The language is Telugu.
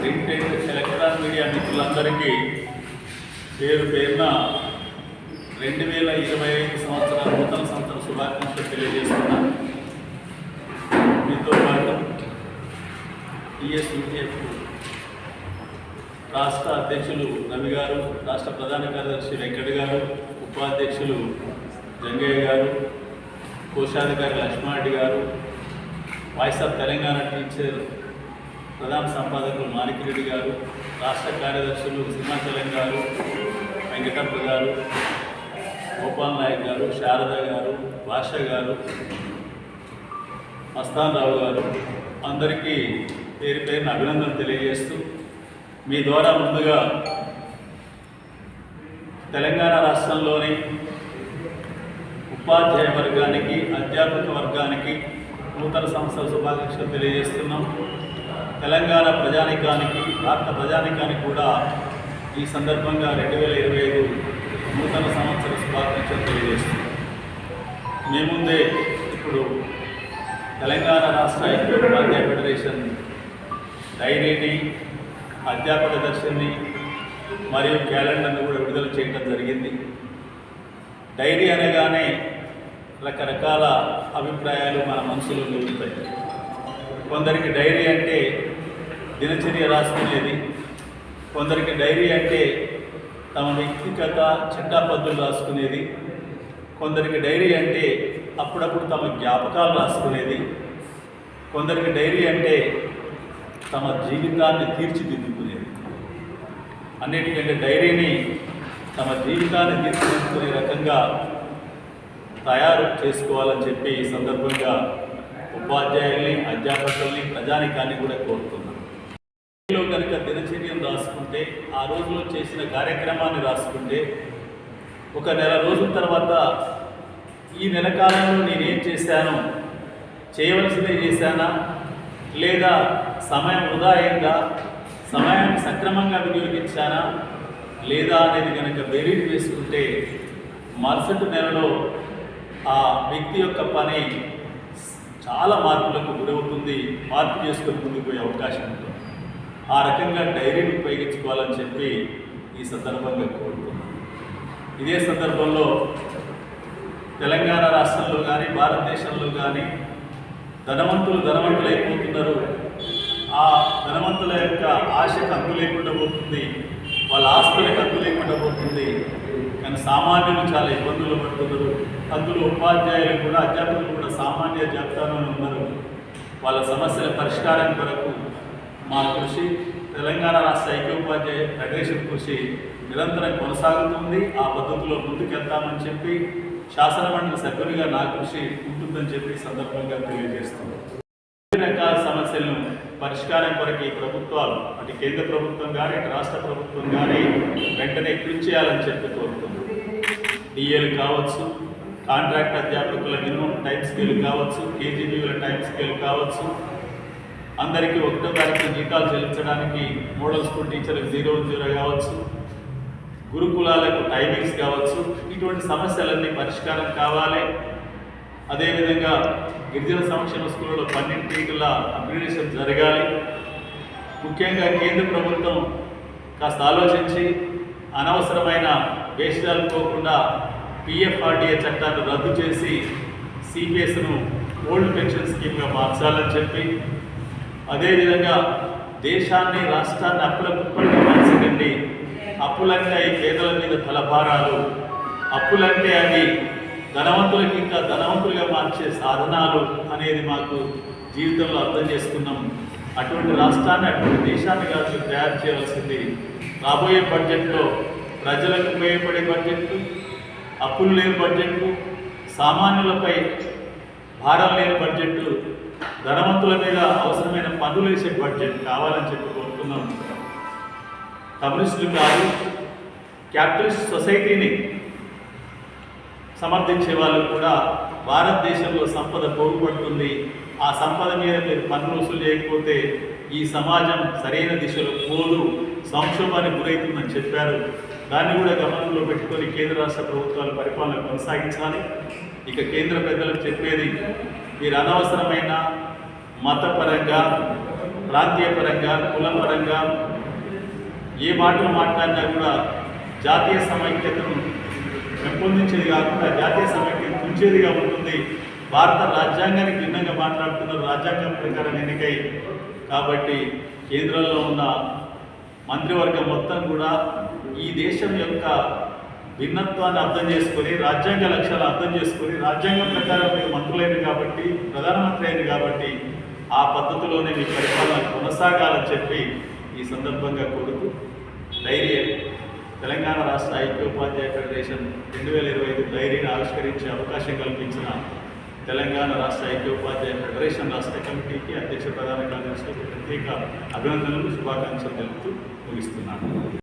ప్రింట్ ఎలక్ట్రానిక్ మీడియా మిత్రులందరికీ పేరు పేరున రెండు వేల ఇరవై ఐదు సంవత్సరాల నూతన సంవత్సర శుభాకాంక్షలు తెలియజేస్తున్నాను మీతో పాటు టీఎస్యూటీఎఫ్ రాష్ట్ర అధ్యక్షులు రవి గారు రాష్ట్ర ప్రధాన కార్యదర్శి వెంకట్ గారు ఉపాధ్యక్షులు జంగయ్య గారు కోశాధికారి లక్ష్మారెడ్డి గారు వాయిస్ ఆఫ్ తెలంగాణ టీచర్ ప్రధాన సంపాదకులు మాణిక్యరెడ్డి గారు రాష్ట్ర కార్యదర్శులు సింహాచలం గారు వెంకటప్ప గారు గోపాల్ నాయక్ గారు శారద గారు భాష గారు మస్తాన్ రావు గారు అందరికీ పేరు పేరున అభినందన తెలియజేస్తూ మీ ద్వారా ముందుగా తెలంగాణ రాష్ట్రంలోని ఉపాధ్యాయ వర్గానికి అధ్యాపక వర్గానికి నూతన సంస్థల శుభాకాంక్షలు తెలియజేస్తున్నాం. తెలంగాణ ప్రజానికానికి భారత ప్రజానికానికి కూడా ఈ సందర్భంగా రెండు వేల ఇరవై ఐదు నూతన సంవత్సర శుభాకాంక్షలు తెలియజేస్తుంది మీ ముందే ఇప్పుడు తెలంగాణ రాష్ట్ర ఉపాధ్యాయ ఫెడరేషన్ డైరీని అధ్యాపక దర్శిని మరియు క్యాలెండర్ను కూడా విడుదల చేయడం జరిగింది. డైరీ అనగానే రకరకాల అభిప్రాయాలు మన మనసులో నిలుగుతాయి కొందరికి డైరీ అంటే దినచర్య రాసుకునేది. కొందరికి డైరీ అంటే తమ వ్యక్తిగత చిట్టాపద్దులు రాసుకునేది. కొందరికి డైరీ అంటే అప్పుడప్పుడు తమ జ్ఞాపకాలు రాసుకునేది. కొందరికి డైరీ అంటే తమ జీవితాన్ని తీర్చిదిద్దుకునేది. అన్నిటికంటే డైరీని తమ జీవితాన్ని తీర్చిదిద్దుకునే రకంగా తయారు చేసుకోవాలని చెప్పి ఈ సందర్భంగా ఉపాధ్యాయుల్ని అధ్యాపకుల్ని ప్రజానికాన్ని కూడా కోరుతున్నాను. లో కనుక దినచర్యను రాసుకుంటే ఆ రోజులో చేసిన కార్యక్రమాన్ని రాసుకుంటే ఒక నెల రోజుల తర్వాత ఈ నెల కాలంలో నేనేం చేశాను? చేయవలసిందే చేశానా? లేదా సమయం వృధా అయిందా? సమయాన్ని సక్రమంగా వినియోగించానా? లేదా అనేది కనుక బెరీట్ వేసుకుంటే మరుసటి నెలలో ఆ వ్యక్తి యొక్క పని చాలా మార్పులకు గురవుతుంది మార్పు చేసుకొని ముందుకు పోయే అవకాశం ఉంటుంది. ఆ రకంగా డైరీని ఉపయోగించుకోవాలని చెప్పి ఈ సందర్భంగా కోరుతున్నాను ఇదే సందర్భంలో తెలంగాణ రాష్ట్రంలో కానీ భారతదేశంలో కానీ ధనవంతులు ధనవంతులు అయిపోతున్నారు ఆ ధనవంతుల యొక్క ఆశకు హక్కు లేకుండా పోతుంది వాళ్ళ ఆస్తులకు హక్కు లేకుండా పోతుంది. కానీ సామాన్యులు చాలా ఇబ్బందులు పడుతున్నారు. అందులో ఉపాధ్యాయులు కూడా అధ్యాపకులు కూడా సామాన్య జాబితాలోనే ఉన్నారు. వాళ్ళ సమస్యల పరిష్కారం కొరకు మా కృషి తెలంగాణ రాష్ట్ర ఐక్యోపాధ్యాయ ఫెడరేషన్ కృషి నిరంతరం కొనసాగుతుంది. ఆ పద్ధతిలో ముందుకెళ్తామని చెప్పి శాసనమండలి సభ్యునిగా నా కృషి ఉంటుందని చెప్పి సందర్భంగా తెలియజేస్తున్నాను. అన్ని రకాల సమస్యలను పరిష్కారం కొరకు ఈ ప్రభుత్వాలు అటు కేంద్ర ప్రభుత్వం కానీ అటు రాష్ట్ర ప్రభుత్వం కానీ వెంటనే కృషి చేయాలని చెప్పి కోరుతుంది డిఏలు కావచ్చు కాంట్రాక్ట్ అధ్యాపకుల మినిమం టైం స్కేల్ కావచ్చు కేజీబీల టైం స్కేల్ కావచ్చు అందరికీ ఒకటో తారీఖు జీతాలు చెల్లించడానికి మోడల్ స్కూల్ టీచర్లకు జీరో జీరో కావచ్చు గురుకులాలకు టైమింగ్స్ కావచ్చు ఇటువంటి సమస్యలన్నీ పరిష్కారం కావాలి. అదేవిధంగా గిరిజన సంక్షేమ స్కూళ్ళలో పన్నెండింటిల అప్గ్రేడేషన్ జరగాలి. ముఖ్యంగా కేంద్ర ప్రభుత్వం కాస్త ఆలోచించి అనవసరమైన వేషాలు పోకుండా పిఎఫ్ఆర్డిఏ చట్టాన్ని రద్దు చేసి సిపిఎస్ను ఓల్డ్ పెన్షన్ స్కీమ్గా మార్చాలని చెప్పి అదేవిధంగా దేశాన్ని రాష్ట్రాన్ని అప్పుల కుప్పలుగా మార్చకండి. అప్పులంటే అవి పేదల మీద తలభారాలు. అప్పులంటే అవి ధనవంతులకి ఇంకా ధనవంతులుగా మార్చే సాధనాలు అనేది మాకు జీవితంలో అర్థం చేసుకున్నాం. అటువంటి రాష్ట్రాన్ని అటువంటి దేశాన్ని కాదు తయారు చేయవలసింది. రాబోయే బడ్జెట్లో ప్రజలకు ఉపయోగపడే బడ్జెట్లు అప్పులు లేని బడ్జెట్లు సామాన్యులపై భారం లేని బడ్జెట్ ధనవంతుల మీద అవసరమైన పన్నులు వేసే బడ్జెట్ కావాలని చెప్పి కోరుతున్నాం కమ్యూనిస్టులు కాదు క్యాపిటలిస్ట్ సొసైటీని సమర్థించే వాళ్ళు కూడా భారతదేశంలో సంపద పోగుపడుతుంది. ఆ సంపద మీద మీరు పన్ను వసూలు చేయకపోతే ఈ సమాజం సరైన దిశలో పోదు సంక్షోభానికి గురవుతుందని చెప్పారు. దాన్ని కూడా గమనంలో పెట్టుకొని కేంద్ర రాష్ట్ర ప్రభుత్వాలు పరిపాలన కొనసాగించాలి. ఇక కేంద్ర పెద్దలకు చెప్పేది మీరు అనవసరమైన మతపరంగా ప్రాంతీయపరంగా కులపరంగా కులం పరంగా ఏ మాటలు మాట్లాడినా కూడా జాతీయ సమైక్యతను పెంపొందించేది కాకుండా జాతీయ సమైక్యత ఉంచేదిగా ఉంటుంది. భారత రాజ్యాంగానికి భిన్నంగా మాట్లాడుతున్నారు రాజ్యాంగం ప్రకారం ఎన్నికై. కాబట్టి కేంద్రంలో ఉన్న మంత్రివర్గం మొత్తం కూడా ఈ దేశం యొక్క భిన్నత్వాన్ని అర్థం చేసుకొని రాజ్యాంగ లక్ష్యాలు అర్థం చేసుకొని రాజ్యాంగం ప్రకారం మీరు మంత్రులైన కాబట్టి ప్రధానమంత్రి అయింది కాబట్టి ఆ పద్ధతిలోనే మీ పరిపాలన కొనసాగాలని చెప్పి ఈ సందర్భంగా కోరుతూ డైరీ తెలంగాణ రాష్ట్ర ఐక్యోపాధ్యాయ ఫెడరేషన్ రెండు వేల ఇరవై ఐదు డైరీని ఆవిష్కరించే అవకాశం కల్పించిన తెలంగాణ రాష్ట్ర ఐక్యోపాధ్యాయ ఫెడరేషన్ రాష్ట్ర కమిటీకి అధ్యక్ష ప్రధాన కార్యదర్శులకు ప్రత్యేక అభినందనలు శుభాకాంక్షలు తెలుపుతూ ముగిస్తున్నాను.